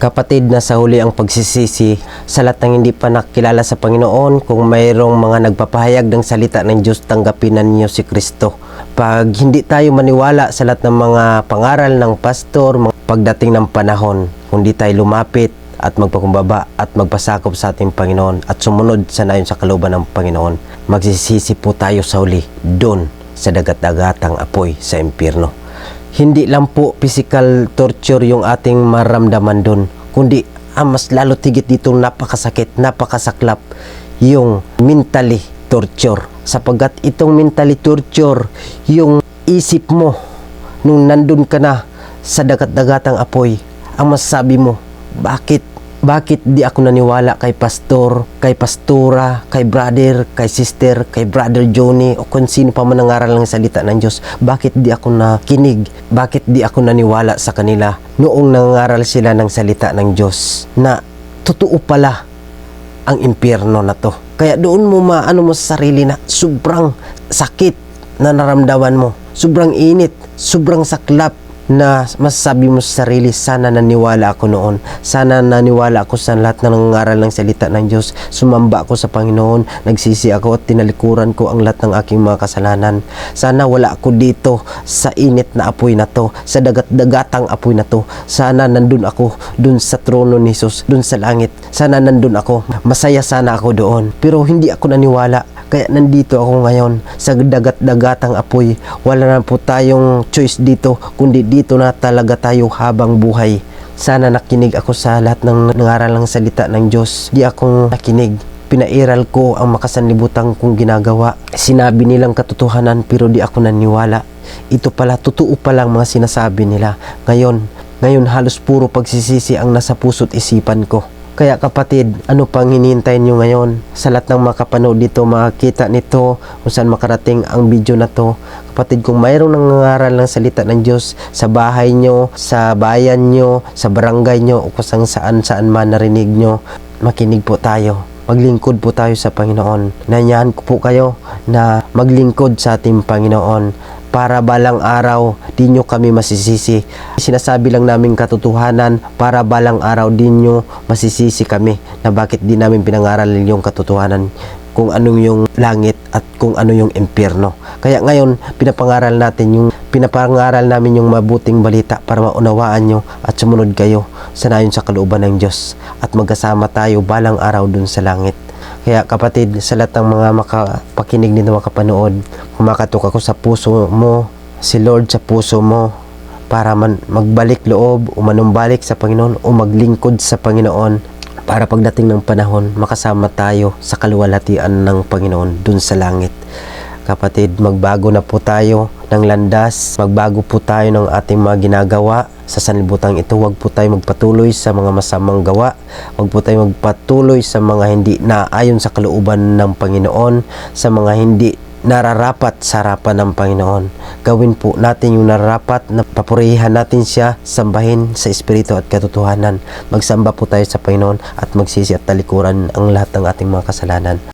Kapatid na sa huli ang pagsisisi sa lahat ng hindi pa nakilala sa Panginoon kung mayroong mga nagpapahayag ng salita ng Diyos tanggapin na ninyo si Kristo. Pag hindi tayo maniwala sa lahat ng mga pangaral ng pastor mga pagdating ng panahon, kundi tayo lumapit at magpakumbaba at magpasakop sa ating Panginoon at sumunod sa nayon sa kalooban ng Panginoon, magsisisi po tayo sa huli doon sa dagat-dagatang apoy sa impyerno hindi lang po physical torture yung ating maramdaman doon, kundi ang mas lalo tigit dito napakasakit, napakasaklap yung mentally torture. Sapagkat itong mentally torture, yung isip mo nung nandun ka na sa dagat-dagatang apoy, ang masasabi mo, bakit bakit di ako naniwala kay pastor, kay pastora, kay brother, kay sister, kay brother Johnny o kung sino pa man nangaral ng salita ng Diyos? Bakit di ako nakinig? Bakit di ako naniwala sa kanila noong nangaral sila ng salita ng Diyos na totoo pala ang impyerno na to. Kaya doon mo maano mo sa sarili na sobrang sakit na naramdaman mo. Sobrang init, sobrang saklap na masasabi mo sa sarili, sana naniwala ako noon. Sana naniwala ako sa lahat ng nangaral ng salita ng Diyos. Sumamba ako sa Panginoon, nagsisi ako at tinalikuran ko ang lahat ng aking mga kasalanan. Sana wala ako dito sa init na apoy na to, sa dagat-dagatang apoy na to. Sana nandun ako dun sa trono ni Jesus, dun sa langit. Sana nandun ako. Masaya sana ako doon. Pero hindi ako naniwala. Kaya nandito ako ngayon sa dagat-dagatang apoy. Wala na po tayong choice dito, kundi dito na talaga tayo habang buhay. Sana nakinig ako sa lahat ng nangaral ng salita ng Diyos. Di ako nakinig. Pinairal ko ang makasanlibutan kong ginagawa. Sinabi nilang katotohanan pero di ako naniwala. Ito pala, totoo palang mga sinasabi nila. Ngayon, ngayon halos puro pagsisisi ang nasa puso't isipan ko. Kaya kapatid, ano pang hinihintay nyo ngayon? Sa lahat ng makapanood dito, makakita nito, kung saan makarating ang video na to. Kapatid, kung mayroong nangangaral ng salita ng Diyos sa bahay nyo, sa bayan nyo, sa barangay nyo, o kung saan saan, saan man narinig nyo, makinig po tayo. Maglingkod po tayo sa Panginoon. Nanyahan ko po kayo na maglingkod sa ating Panginoon para balang araw di nyo kami masisisi. Sinasabi lang namin katotohanan para balang araw di nyo masisisi kami na bakit di namin pinangaral yung katotohanan kung anong yung langit at kung ano yung impyerno. Kaya ngayon, pinapangaral natin yung pinapangaral namin yung mabuting balita para maunawaan nyo at sumunod kayo sa nayon sa kalooban ng Diyos at magkasama tayo balang araw dun sa langit. Kaya kapatid, sa lahat ng mga makapakinig nito makapanood, kumakatok ako sa puso mo, si Lord sa puso mo, para man magbalik loob o manumbalik sa Panginoon o maglingkod sa Panginoon para pagdating ng panahon makasama tayo sa kaluwalhatian ng Panginoon dun sa langit. Kapatid, magbago na po tayo ng landas, magbago po tayo ng ating mga ginagawa sa sanlibutan ito. Huwag po tayo magpatuloy sa mga masamang gawa. Huwag po tayo magpatuloy sa mga hindi naayon sa kalooban ng Panginoon, sa mga hindi nararapat sa harapan ng Panginoon. Gawin po natin yung nararapat na papurihan natin siya, sambahin sa Espiritu at katotohanan. Magsamba po tayo sa Panginoon at magsisi at talikuran ang lahat ng ating mga kasalanan.